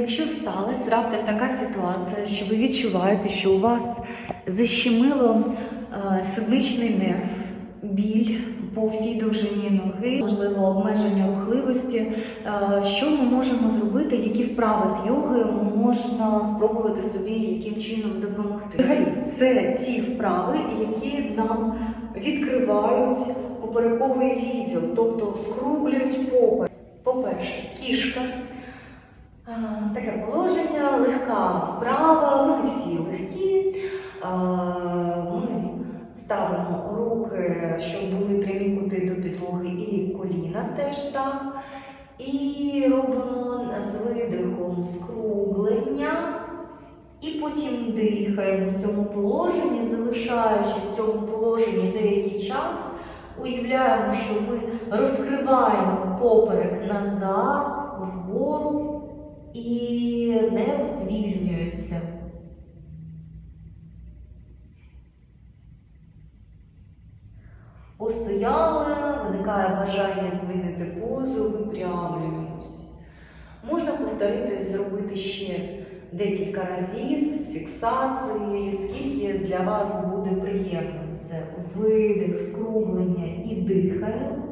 Якщо сталася раптом така ситуація, що ви відчуваєте, що у вас защемило е, сідничний нерв, біль по всій довжині ноги, можливо, обмеження рухливості, е, що ми можемо зробити, які вправи з йоги можна спробувати собі яким чином допомогти? Взагалі, це ті вправи, які нам відкривають поперековий відділ, тобто скруглюють поперек. По-перше, кішка. А, Таке положення, легка вправа, вони всі легкі. Ми ставимо руки, щоб були прямі кути до підлоги, і коліна теж так. І робимо з видихом скруглення. І потім дихаємо в цьому положенні, залишаючись в цьому положенні деякий час, уявляємо, що ми розкриваємо поперек назад, вгору і не звільнюється. Постояли, виникає бажання змінити позу, випрямлюємось. Можна повторити, зробити ще декілька разів з фіксацією, скільки для вас буде приємно. Це видих, скруглення і дихаємо.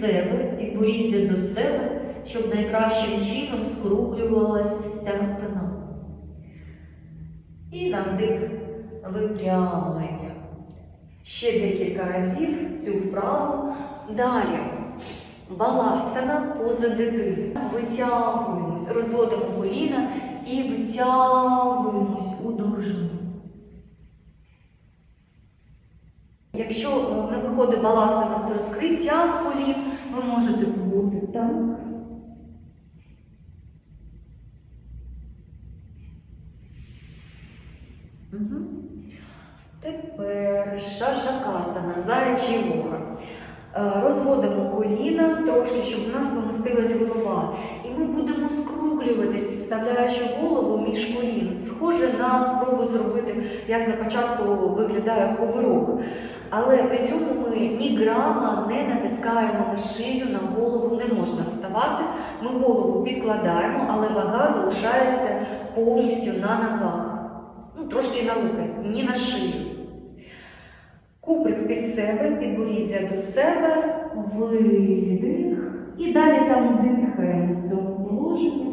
Себе, підборіддя до себе, щоб найкращим чином скруглювалася вся спина. І на вдих випрямлення. Ще декілька разів цю вправу. Далі. Баласана поза дитини. Витягуємось, розводимо коліна і витягуємось у довжину. Якщо е, не виходить баласана з розкриття колін, ви можете бути так. Угу. Тепер шашакасана, заячі вуха. Е, Розводимо коліна трошки, щоб у нас помістилась голова. І ми будемо скруглюватись, підставляючи голову між колін. Схоже на спробу зробити, як на початку виглядає ковирок. Але при цьому ми ні грама не натискаємо на шию, на голову не можна вставати. Ми голову підкладаємо, але вага залишається повністю на ногах. Ну, трошки на руки, ні на шию. Куприк під себе, підборіддя до себе, видих. І далі там дихаємо в цьому положенні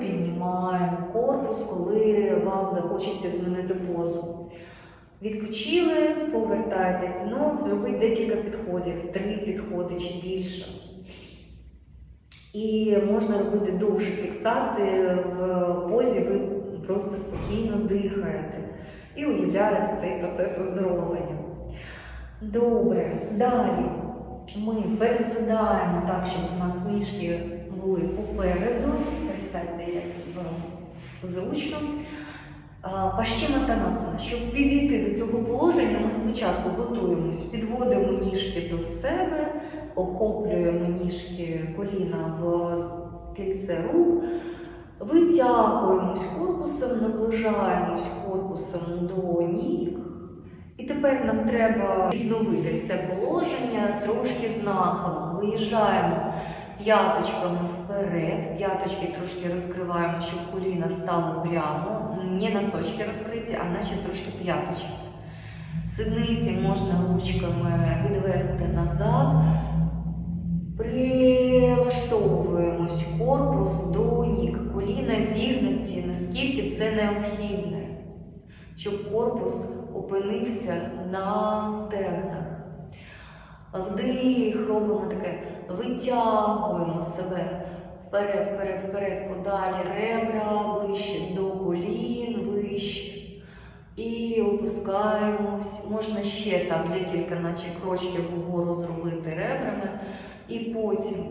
піднімаємо корпус, коли вам захочеться змінити позу. Відпочили, повертайтесь знов, зробіть декілька підходів, три підходи чи більше. І можна робити довші фіксації в позі, ви просто спокійно дихаєте і уявляєте цей процес оздоровлення. Добре, далі ми пересідаємо так, щоб у нас ніжки були попереду. Пересядьте як зручно. Пащиматанасана. Щоб підійти до цього положення, ми спочатку готуємось, підводимо ніжки до себе, охоплюємо ніжки коліна в кільце рук, витягуємось корпусом, наближаємось корпусом до ніг. І тепер нам треба відновити це положення трошки з. Виїжджаємо п'яточками вперед, п'яточки трошки розкриваємо, щоб коліна встали прямо, не носочки розкриті, а наче трошки п'яточки. Сидниці можна ручками відвести назад, прилаштовуємось корпус до ніг, коліна зігнуті, наскільки це необхідне, щоб корпус опинився на стегнах. Вдих, робимо таке, витягуємо себе вперед, вперед, вперед, подалі ребра, ближче до колін, вище. І опускаємось. Можна ще так декілька, наче крочків вгору зробити ребрами. І потім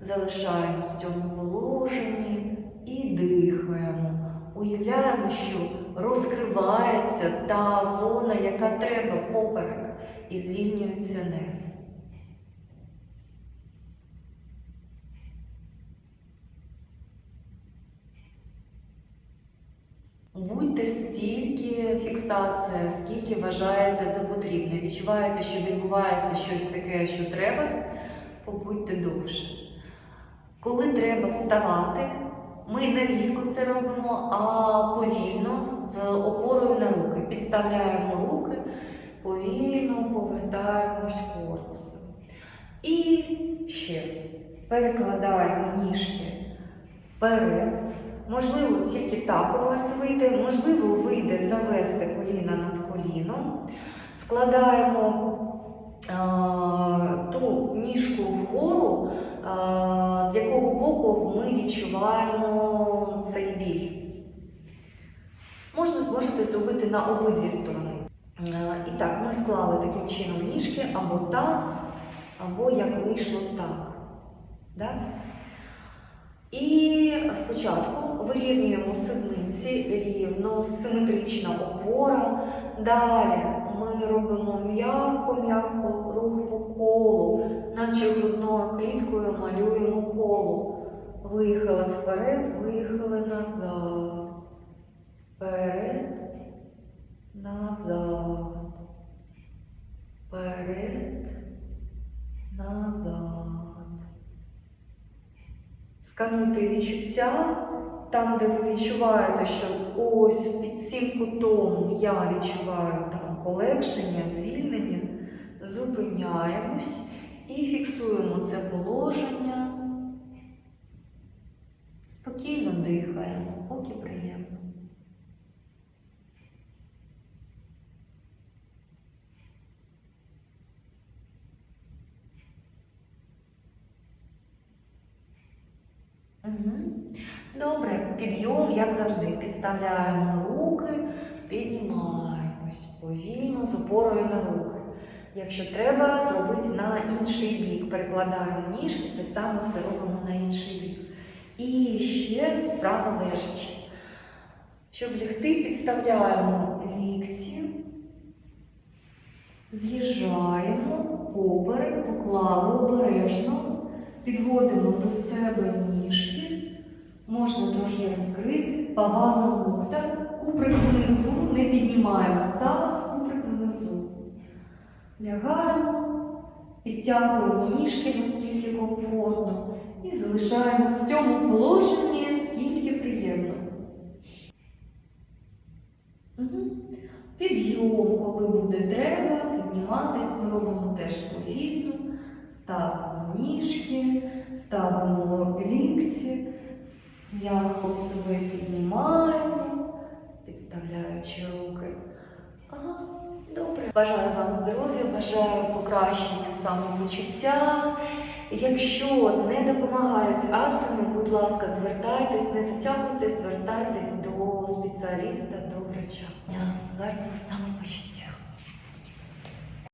залишаємось в цьому положенні і дихаємо. Уявляємо, що розкривається та зона, яка треба поперек, і звільнюється нерв. Будьте стільки фіксація, скільки вважаєте за потрібне. Відчуваєте, що відбувається щось таке, що треба, побудьте довше. Коли треба вставати, ми не різко це робимо, а повільно з опорою на руки. Підставляємо руки, повільно повертаємось корпусом. І ще перекладаємо ніжки вперед. Можливо, тільки так у вас вийде, можливо, вийде завести коліна над коліном. Складаємо а, ту ніжку вгору, а, з якого боку ми відчуваємо цей біль. Можна можете зробити на обидві сторони. Е, І так, ми склали таким чином ніжки або так, або як вийшло так. Да? І спочатку вирівнюємо сидниці рівно, симетрична опора. Далі ми робимо м'яко-м'яко рух по колу, наче грудною кліткою малюємо коло. Виїхали вперед, виїхали назад. Вперед, назад. Вперед, назад. Скануйте відчуття там, де ви відчуваєте, що ось під цим кутом я відчуваю там полегшення, звільнення. Зупиняємось і фіксуємо це положення. Спокійно дихаємо, поки приємно. Мгм. Добре, підйом, як завжди, підставляємо руки, піднімаємось повільно з опорою на руки. Якщо треба, зробити на інший бік. Перекладаємо ніжки, те саме все робимо на інший бік. І ще вправо лежачи. Щоб лягти, підставляємо лікці, з'їжджаємо поперек, поклали обережно. Підводимо до себе ніжки, можна трошки розкрити, пагана мухта, куприк внизу, не піднімаємо таз, куприк внизу. Лягаємо, підтягуємо ніжки наскільки комфортно і залишаємось в цьому положенні, скільки приємно. Мгм. Підйом, коли буде треба, підніматись, ми робимо теж повільно. Ставимо ніжки, ставимо лікці, м'яко себе піднімаємо, підставляючи руки. Ага, добре. Бажаю вам здоров'я, бажаю покращення самопочуття. Якщо не допомагають асани, будь ласка, звертайтесь, не затягуйте, звертайтесь до спеціаліста, до врача. Гарного самопочуття.